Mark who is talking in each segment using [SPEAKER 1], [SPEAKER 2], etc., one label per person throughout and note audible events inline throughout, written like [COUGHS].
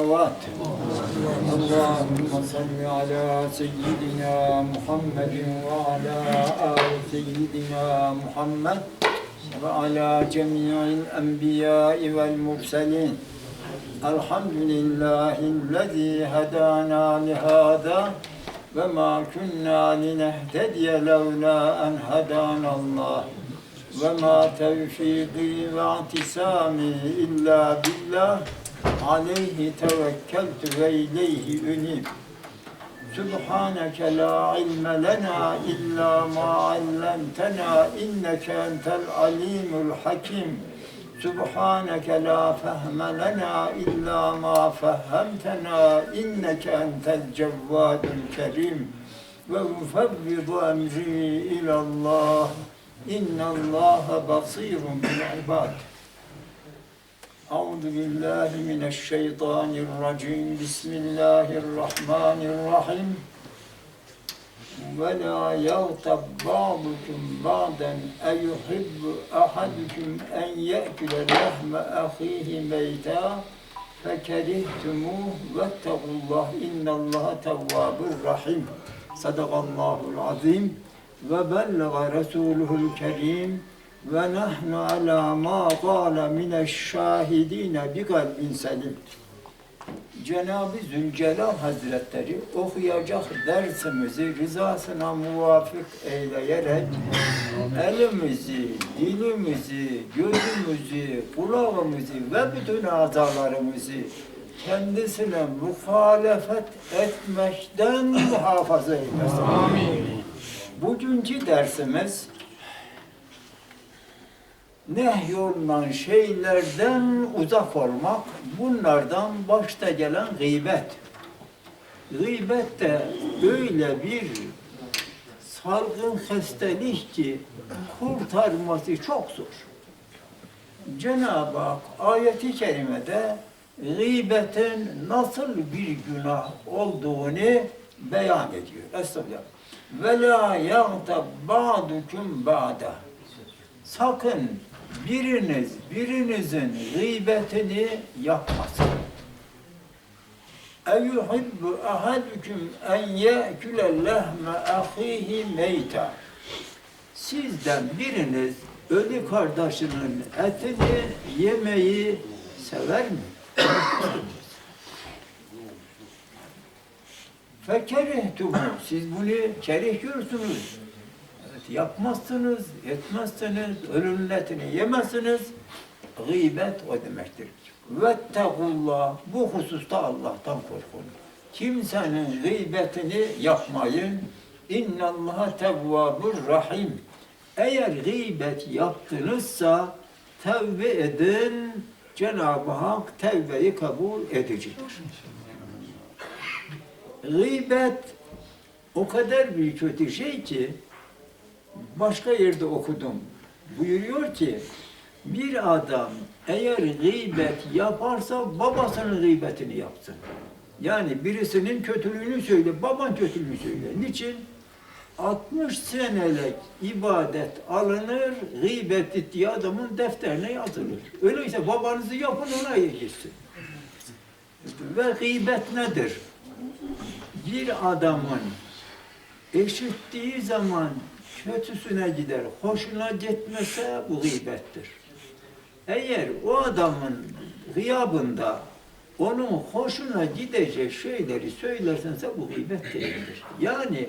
[SPEAKER 1] الصلوات اللهم صل على سيدنا محمد وعلى آل سيدنا محمد وعلى جميع الأنبياء والمرسلين الحمد لله الذي هدانا لهذا وما كنا لنهتدي لولا أن هدانا الله وما توفيقي واعتصامي إلا بالله aleyhi tevekkeltü ve ileyhi ünib. Subhaneke la ilme lena illa ma allamtena inneke entel alimul hakim. Subhaneke la fehme lena illa ma fehhemtena inneke entel cevvadul kerim. Ve ufevvidu emri ilallah. İnnallaha basirun bil ibad. أعوذ بالله من الشيطان الرجيم بسم الله الرحمن الرحيم ولا يغتب بعضكم بعضا أيحب أحدكم أن يأكل لحم أخيه ميتا فكرهتموه واتقوا الله إن الله تواب رحيم صدق الله العظيم وبلغ رسوله الكريم ve nahnu ala ma qala min şahidine bi kalbin selim. Cenab-ı Zülcelal Hazretleri okuyacak dersimizi rızasına muvafık eyleyerek elimizi, dilimizi, gözümüzü, kulağımızı ve bütün azalarımızı kendisine muhalefet etmekten muhafaza eylesin. Amin. Bugünkü dersimiz nehyolunan şeylerden uzak olmak, bunlardan başta gelen gıybet. Gıybet de öyle bir salgın hastalık ki kurtarması çok zor. Cenab-ı Hak ayeti kerimede gıybetin nasıl bir günah olduğunu beyan ediyor. Estağfirullah. Ve la yagtab ba'dukum ba'da. Sakın biriniz birinizin gıybetini yapmasın. Eyyuhibbu ahadukum en ye'küle lehme ahihi meyta. Sizden biriniz ölü kardeşinin etini yemeyi sever mi? Fekerihtumu. Siz bunu kerih. Yapmazsınız, etmezsiniz, ölünün etini yemezsiniz. Gıybet o demektir. Vettekullah. Bu hususta Allah'tan korkun. Kimsenin gıybetini yapmayın. İnnallaha tevvabur rahim. Eğer gıybet yaptınızsa tevbe edin. Cenab-ı Hak tevbeyi kabul edicidir. Gıybet o kadar bir kötü şey ki başka yerde okudum. Buyuruyor ki bir adam eğer gıybet yaparsa babasının gıybetini yapsın. Yani birisinin kötülüğünü söyle, baban kötülüğünü söyle. Niçin? 60 senelik ibadet alınır, gıybet ettiği adamın defterine yazılır. Öyleyse babanızı yapın ona gitsin. Ve gıybet nedir? Bir adamın eşittiği zaman kötüsüne gider, hoşuna gitmese bu gıybettir. Eğer o adamın gıyabında onun hoşuna gidecek şeyleri söylersense bu gıybet değildir. Yani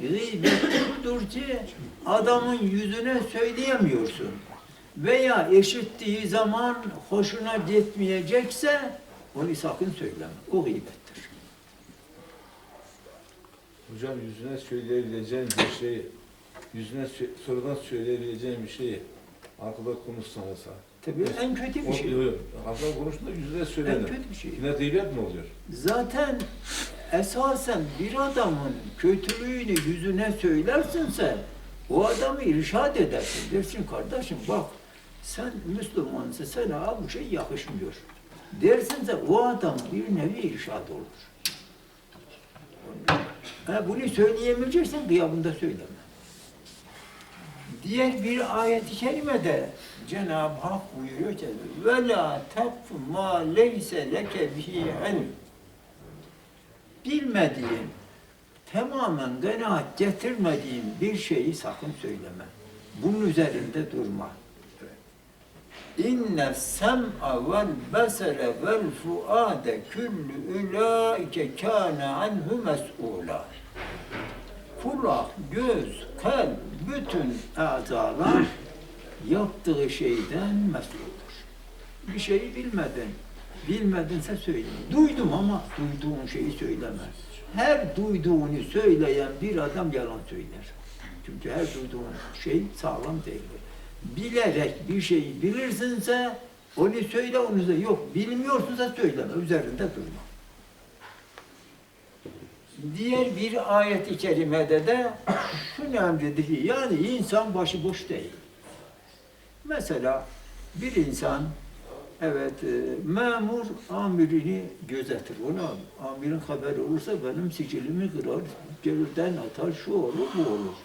[SPEAKER 1] gıybet budur ki adamın yüzüne söyleyemiyorsun. Veya eşittiği zaman hoşuna gitmeyecekse onu sakın söyleme. O gıybettir.
[SPEAKER 2] Hocam yüzüne söyleyebileceğin bir şeyi, yüzüne sö- sonradan söyleyebileceğin bir şeyi arkada konuşsanız ha.
[SPEAKER 1] Tabii en kötü bir şey.
[SPEAKER 2] Arkada konuştuğunda yüzüne
[SPEAKER 1] En
[SPEAKER 2] söylenir.
[SPEAKER 1] kötü bir şey.
[SPEAKER 2] Yine gıybet mi oluyor?
[SPEAKER 1] Zaten esasen bir adamın kötülüğünü yüzüne söylersinse o adamı irşad edersin. Dersin kardeşim bak sen Müslümansın sana bu şey yakışmıyor. Dersinse o adam bir nevi irşad olur. Ha, bunu söyleyemeyeceksen gıyabında söyleme. Diğer bir ayet-i kerimede Cenab-ı Hak buyuruyor ki ve la takfu ma leyse leke bihi ilm. Bilmediğin, tamamen kanaat getirmediğin bir şeyi sakın söyleme. Bunun üzerinde durma. İnne sem'a vel besere vel fuade küllü ulaike kâne anhu mes'ûlâ. Kulak, göz, kalp, bütün azalar yaptığı şeyden mesuldur. Bir şeyi bilmedin, bilmedinse söyleme. Duydum ama duyduğun şeyi söyleme. Her duyduğunu söyleyen bir adam yalan söyler. Çünkü her duyduğun şey sağlam değildir. Bilerek bir şeyi bilirsinse onu söyle, onu söyle. Yok, bilmiyorsunsa söyleme, üzerinde durma. Diğer bir ayet-i kerimede de şu emredi ki yani insan başıboş değil. Mesela bir insan evet e, memur amirini gözetir. Ona amirin haberi olursa benim sicilimi kırar, görürden atar, şu olur, bu olur.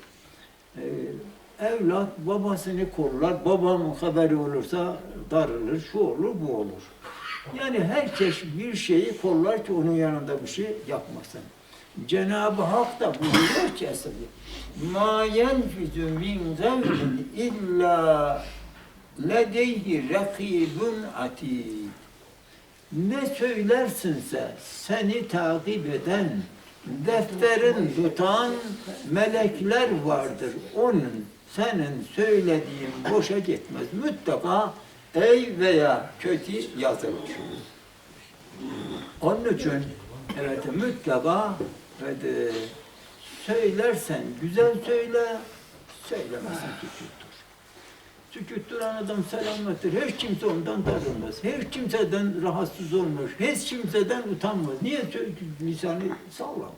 [SPEAKER 1] E, evlat babasını kollar, babamın haberi olursa darılır, şu olur, bu olur. Yani herkes bir şeyi kollar ki onun yanında bir şey yapmasın. Cenab-ı Hak da buyuruyor ki esas ma yenfizu min zevrin illa ledeyhi rakibun atid. Ne söylersinse seni takip eden, defterin tutan melekler vardır. Onun senin söylediğin boşa gitmez. Mutlaka ey veya kötü yazılır. Onun için evet mutlaka Hadi. Söylersen güzel söyle, söylemezsen sükuttur. Sükuttur anadan selamettir. Hiç kimse ondan darılmaz. Hiç kimseden rahatsız olmaz. Hiç kimseden utanmaz. Niye lisanı sallam?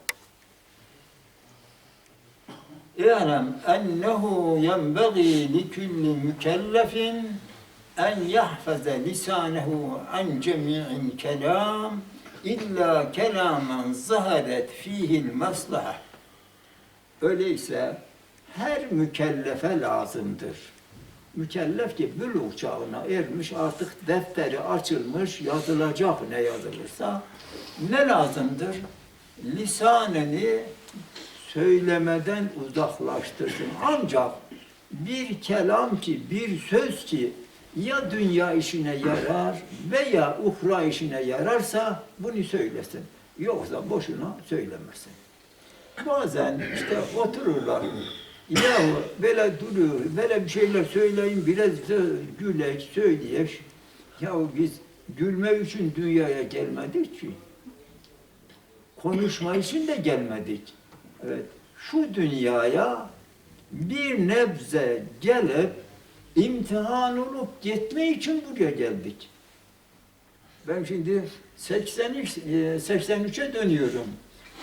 [SPEAKER 1] İ'lem ennehu yenbeği li külli mükellefin en yahfeze lisanehu en cemi'in kelam İlla kelamen zaharet fihil maslaha. Öyleyse her mükellefe lazımdır. Mükellef ki bülur çağına ermiş, artık defteri açılmış, yazılacak ne yazılırsa. Ne lazımdır? Lisaneni söylemeden uzaklaştırsın. Ancak bir kelam ki, bir söz ki ya dünya işine yarar veya uhra işine yararsa bunu söylesin. Yoksa boşuna söylemesin. Bazen işte otururlar. Yahu böyle duruyor, böyle bir şeyler söyleyin, biraz da gülek, söyleyek. Yahu biz gülme için dünyaya gelmedik ki. Konuşma için de gelmedik. Evet, şu dünyaya bir nebze gelip imtihan olup gitme için buraya geldik. Ben şimdi 83, e, 83'e dönüyorum.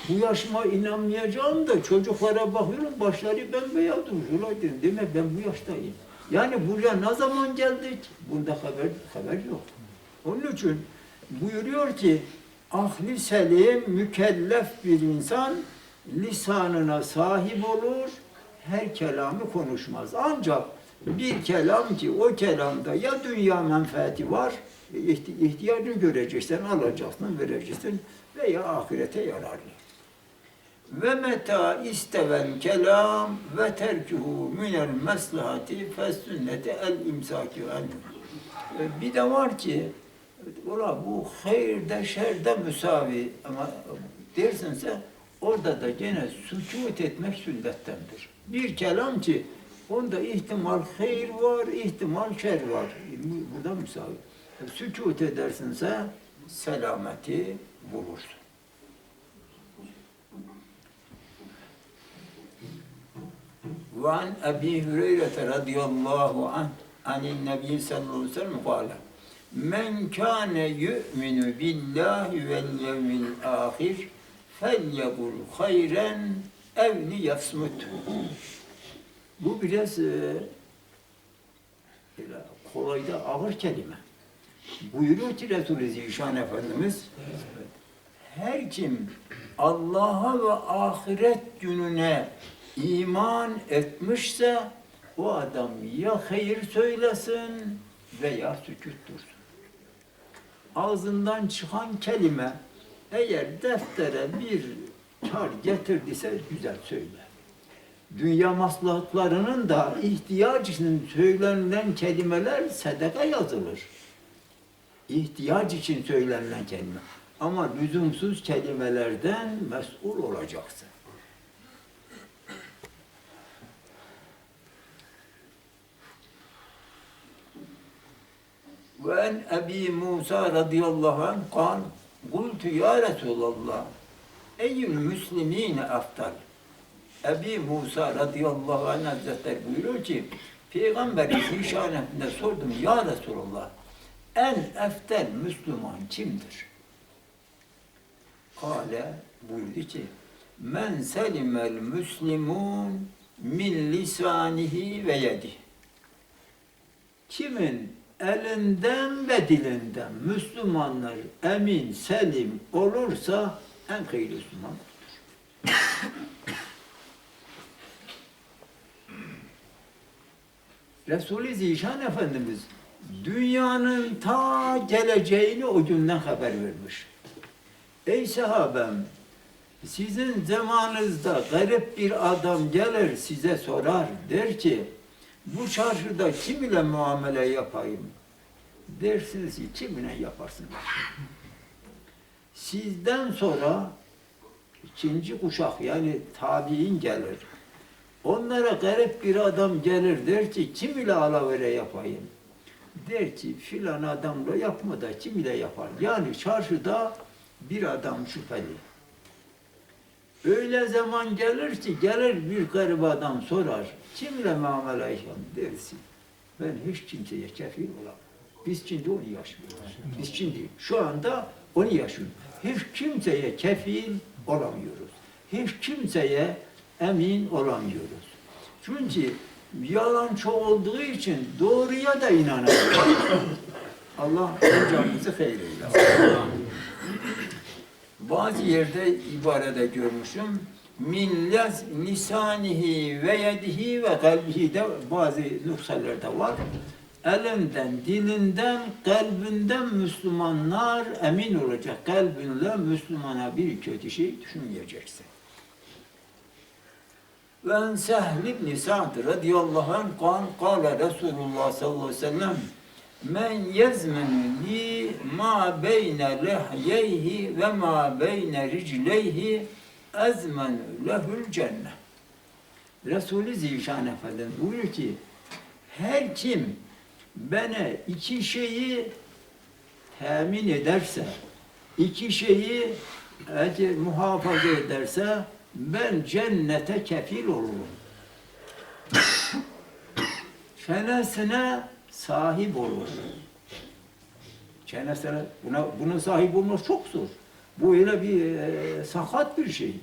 [SPEAKER 1] Bu yaşıma inanmayacağım da çocuklara bakıyorum başları bembeyaz duruyorlar dedim. Demek ben bu yaştayım. Yani buraya ne zaman geldik? Bunda haber haber yok. Onun için buyuruyor ki ahli selim mükellef bir insan lisanına sahip olur, her kelamı konuşmaz. Ancak bir kelam ki o kelamda ya dünya menfaati var, ihti- ihtiyacını göreceksin, alacaksın, vereceksin veya ahirete yararlı. Ve meta isteven kelam ve terkuhu minel maslahati fes sünneti el imsaki. E, Bir de var ki ola bu hayırda şerde müsavi ama dersinse orada da gene sükut etmek sünnettendir. Bir kelam ki onda ihtimal hayır var, ihtimal şer var. Bu- Burada müsavi. E, Sükut edersinse selameti bulursun. وعن أبي هريرة رضي الله عنه عن النبي صلى الله عليه وسلم قال من كان يؤمن بالله واليوم الآخر فليقل خيرا أو ليصمت bu biraz e, böyle kolay da ağır kelime. Buyuruyor ki Resulü Zişan Efendimiz her kim Allah'a ve ahiret gününe iman etmişse o adam ya hayır söylesin veya sükut dursun. Ağzından çıkan kelime eğer deftere bir kar getirdiyse güzel söyler dünya maslahatlarının da ihtiyaç için söylenilen kelimeler sedaka yazılır. İhtiyaç için söylenilen kelime. Ama lüzumsuz kelimelerden mesul olacaksın. Ve en Ebi Musa radıyallahu anh kan Kultu ya Resulallah Eyyül müslimine aftal Ebi Musa radıyallahu anh hazretleri buyuruyor ki Peygamberin [COUGHS] işaretinde sordum ya Resulallah en eftel Müslüman kimdir? Kale buyurdu ki men selimel müslimun min lisanihi ve yedihi kimin elinden ve dilinden Müslümanlar emin, selim olursa en hayırlı Müslüman. [COUGHS] Resul-i Zişan Efendimiz dünyanın ta geleceğini o günden haber vermiş. Ey sahabem, sizin zamanınızda garip bir adam gelir size sorar, der ki, bu çarşıda kim ile muamele yapayım? Dersiniz ki kimine yaparsınız? Sizden sonra ikinci kuşak yani tabi'in gelir. Onlara garip bir adam gelir der ki kim ile alavere yapayım? Der ki filan adamla yapma da kim ile yapar? Yani çarşıda bir adam şüpheli. Öyle zaman gelir ki gelir bir garip adam sorar. Kimle muamele yapayım dersin. Ben hiç kimseye kefil olamam. Biz şimdi onu yaşıyoruz. Biz şimdi şu anda onu yaşıyoruz. Hiç kimseye kefil olamıyoruz. Hiç kimseye emin olamıyoruz. Çünkü yalan çok olduğu için doğruya da inanamıyoruz. [COUGHS] Allah canımızı hayır eylesin. Bazı yerde ibarede görmüşüm. Min las- lisanihi ve yedihi ve kalbihi de bazı nuksallarda var. Elinden, dilinden, kalbinden Müslümanlar emin olacak. Kalbinle Müslümana bir kötü şey düşünmeyeceksin. Ve en Sehl ibn Sa'd radıyallahu anh kan, kâle Resulullah sallallahu aleyhi ve sellem Men yezmenu ma beyne lehyeyhi ve ma beyne ricleyhi ezmenu lehül cennet. Resulü Zişan Efendimiz buyuruyor ki her kim bana iki şeyi temin ederse, iki şeyi eğer muhafaza ederse ben cennete kefil olurum. Çenesine sahip olur. Çenesine, buna, bunun sahip olmak çok zor. Bu öyle bir e, sakat bir şey.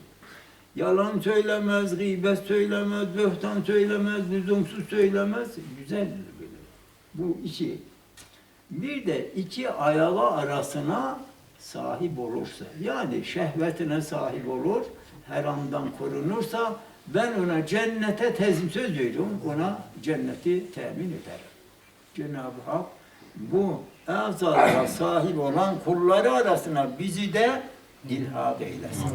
[SPEAKER 1] Yalan söylemez, gıybet söylemez, böhtan söylemez, lüzumsuz söylemez. Güzel böyle. Bu iki. Bir de iki ayağı arasına sahip olursa, yani şehvetine sahip olur, her andan korunursa, ben ona cennete tezim söz veriyorum, ona cenneti temin ederim. Cenab-ı Hak bu azalara sahip olan kulları arasına bizi de ilhak eylesin.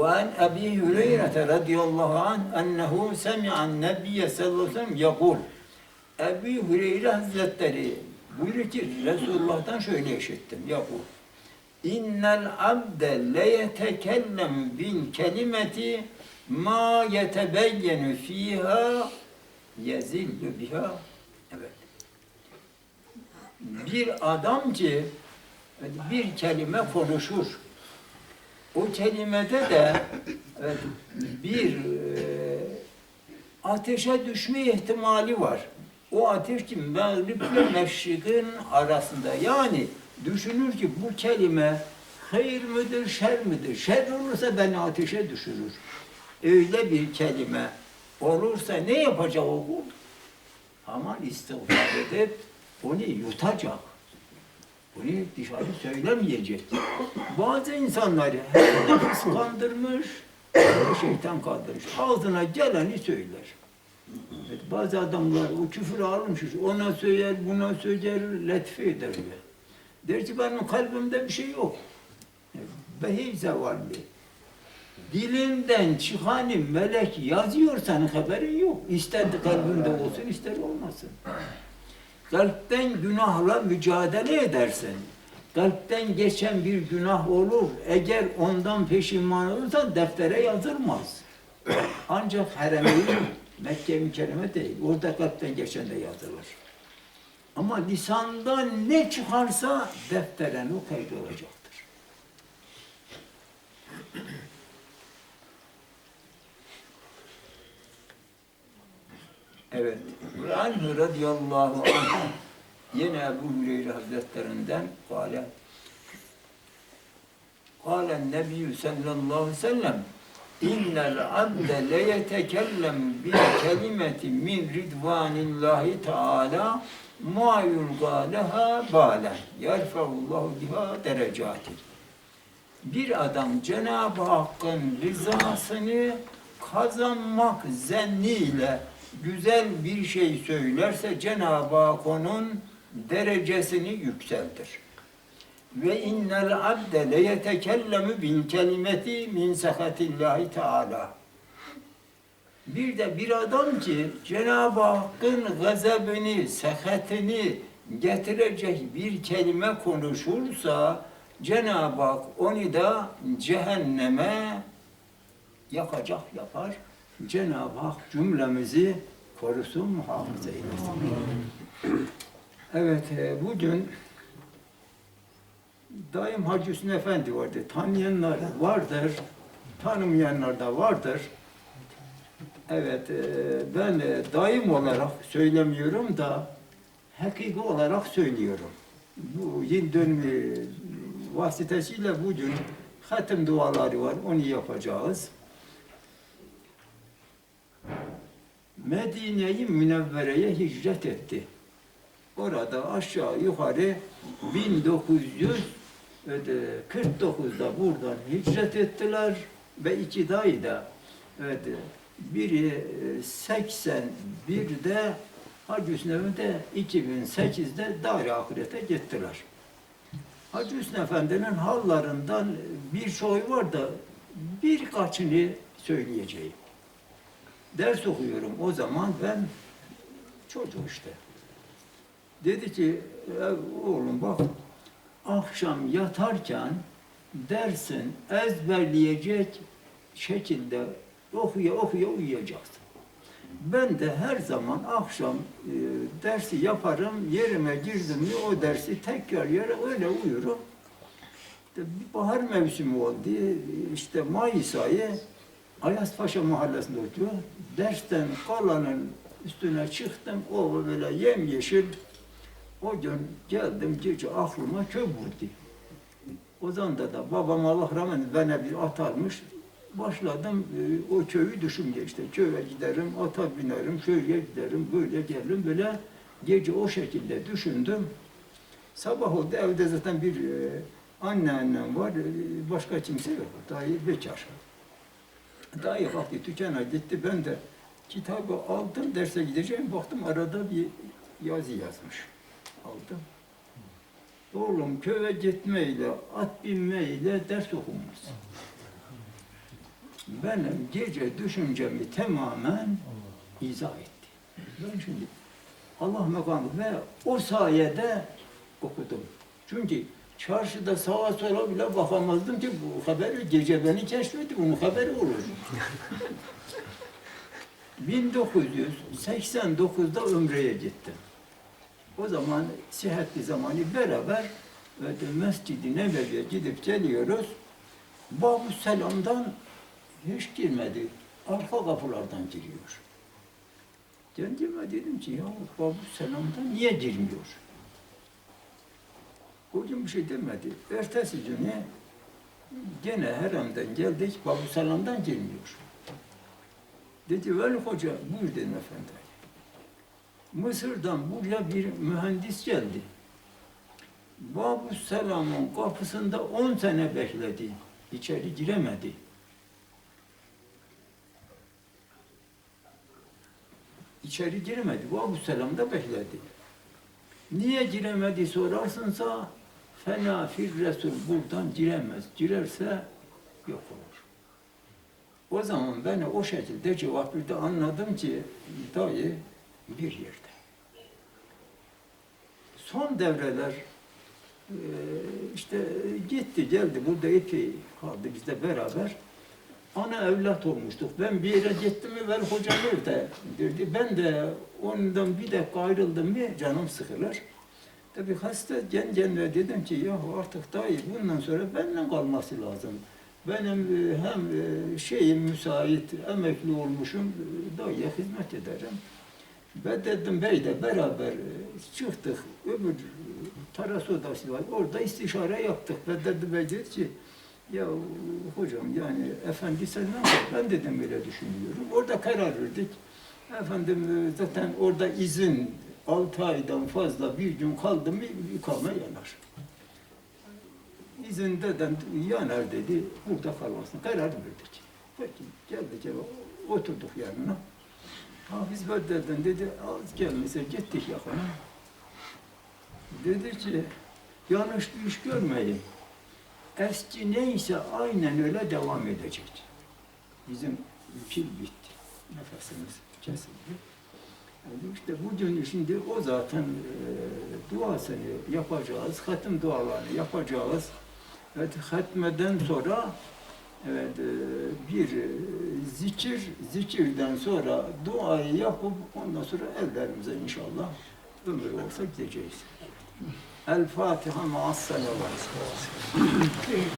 [SPEAKER 1] وعن أبي هريرة رضي الله عنه أنه سمع النبي صلى الله عليه وسلم يقول Ebu Hüreyre Hazretleri buyuruyor ki Resulullah'tan şöyle işittim. Yakul. İnnel abde le yetekellem bil kelimeti ma yetebeyyenu fiha yezillu biha. Evet. Bir adam ki bir kelime konuşur. O kelimede de bir e, ateşe düşme ihtimali var. O ateş ki mağriple meşrikin arasında. Yani düşünür ki bu kelime hayır mıdır, şer midir? Şer olursa beni ateşe düşürür. Öyle bir kelime olursa ne yapacak o kul? Aman istiğfar edip onu yutacak. Bunu dışarı söylemeyecek. Bazı insanları hem nefis kandırmış, şeytan kandırmış. Ağzına geleni söyler. Bazı adamlar o küfür almış, ona söyler, buna söyler, latife eder. Der ki benim kalbimde bir şey yok. Behi zevalli. Dilinden çıkanı melek yazıyor senin haberin yok. İster kalbinde olsun ister olmasın. Kalpten günahla mücadele edersen, kalpten geçen bir günah olur, eğer ondan peşiman olursan deftere yazılmaz. Ancak harem Mekke mükerreme değil, orada kalpten geçen de yazılır. Ama lisandan ne çıkarsa deftere o kaydolacaktır. Evet. Ve anhu radıyallahu anh yine Ebu Hüreyre Hazretlerinden kâle kâle nebiyyü sallallahu aleyhi ve sellem innel abde le yetekellem bi kelimeti min ridvanillahi teâlâ ma yulgâ leha bâlen yerfeullahu biha derecati bir adam Cenab-ı Hakk'ın rızasını kazanmak zenniyle güzel bir şey söylerse Cenab-ı Hak onun derecesini yükseltir. Ve innel abde le yetekellemu bil kelimeti min sehatillahi teala. Bir de bir adam ki Cenab-ı Hakk'ın gazabını, sehatini getirecek bir kelime konuşursa Cenab-ı Hak onu da cehenneme yakacak yapar. Cenab-ı Hak cümlemizi korusun, muhafaza eylesin. Evet, e, bugün Daim Hacı Hüsnü Efendi vardı. Tanıyanlar vardır, tanımayanlar da vardır. Evet, e, ben e, daim olarak söylemiyorum da hakiki olarak söylüyorum. Bu yıl dönümü vasıtasıyla bugün hatim duaları var, onu yapacağız. Medine-i Münevvere'ye hicret etti. Orada aşağı yukarı 1949'da buradan hicret ettiler ve iki dayı da evet, biri e, 81'de Hacı Hüsnü Efendi 2008'de dar ahirete gittiler. Hacı Hüsnü Efendi'nin hallarından birçoğu var da birkaçını söyleyeceğim. Ders okuyorum o zaman ben çocuk işte. Dedi ki "Ya oğlum bak akşam yatarken dersin ezberleyecek şekilde okuya okuya uyuyacaksın. Ben de her zaman akşam e, dersi yaparım, yerime girdim mi o dersi tekrar yere öyle uyurum. İşte bir bahar mevsimi oldu. İşte Mayıs ayı Ayaspaşa mahallesinde oturuyor. Dersten kalanın üstüne çıktım. O böyle yemyeşil. O gün geldim gece aklıma köy vurdu. O zaman da babam Allah rahmet eylesin, bana bir at almış. Başladım e, o köyü düşünmeye işte köye giderim, ata binerim, köye giderim, böyle gelirim böyle gece o şekilde düşündüm. Sabah oldu evde zaten bir e, anneannem var, e, başka kimse yok. Dayı bekar. Dayı kalktı dükkana gitti, ben de kitabı aldım, derse gideceğim, baktım arada bir yazı yazmış. Aldım. Oğlum köye gitmeyle, at binmeyle ders okunmaz. Benim gece düşüncemi tamamen izah etti. Ben şimdi Allah mekanı ve o sayede okudum. Çünkü çarşıda sağa sola bile bakamazdım ki bu haberi gece beni keşfetti, bunun haberi olur. [LAUGHS] 1989'da Ümre'ye gittim. O zaman sıhhatli zamanı beraber öyle Mescid-i Nebevi'ye gidip geliyoruz. Babu Selam'dan hiç girmedi. Arka kapılardan giriyor. Kendime dedim ki ya Babu Selam'dan niye girmiyor? O gün bir şey demedi. Ertesi günü gene heremden geldik, Babu Selam'dan girmiyor. Dedi Veli Hoca, buyur dedim efendi. Mısır'dan buraya bir mühendis geldi. Babu Selam'ın kapısında 10 sene bekledi. İçeri giremedi. İçeri giremedi. Bu Abu Selam da bekledi. Niye giremedi sorarsınsa fena fir Resul buradan giremez. Girerse yok olur. O zaman ben o şekilde cevap verdi. Anladım ki dayı bir yerde. Son devreler eee, işte gitti geldi burada epey kaldı bizle beraber. Ana evlat olmuştuk. Ben bir yere gittim mi ben hocam orada dedi. Ben de ondan bir dakika ayrıldım mı canım sıkılır. Tabii hasta gen gen ve dedim ki ya artık iyi bundan sonra benimle kalması lazım. Benim e, hem e, şeyim müsait, emekli olmuşum, e, dayıya hizmet ederim. Ben dedim bey de beraber çıktık. Öbür taras odası var. Orada istişare yaptık. Ben dedim bey dedi ki ya hocam yani efendi sen ne yapar? Ben dedim böyle düşünüyorum. Orada karar verdik. Efendim e, zaten orada izin 6 aydan fazla bir gün kaldı mı ikame yanar. İzin deden yanar dedi. Burada kalmasın. Karar verdik. Peki geldik eve oturduk yanına. Hafiz Beddel'den dedi, az gelmese gittik yakına. Dedi ki, yanlış bir iş görmeyin. Eski neyse aynen öyle devam edecek. Bizim pil bitti. Nefesimiz kesildi. Yani işte bugün şimdi o zaten e, duasını yapacağız, hatim dualarını yapacağız. Evet, hatmeden sonra evet, e, bir e, zikir, zikirden sonra duayı yapıp ondan sonra evlerimize inşallah ömür olsa gideceğiz. El Fatiha ma'as.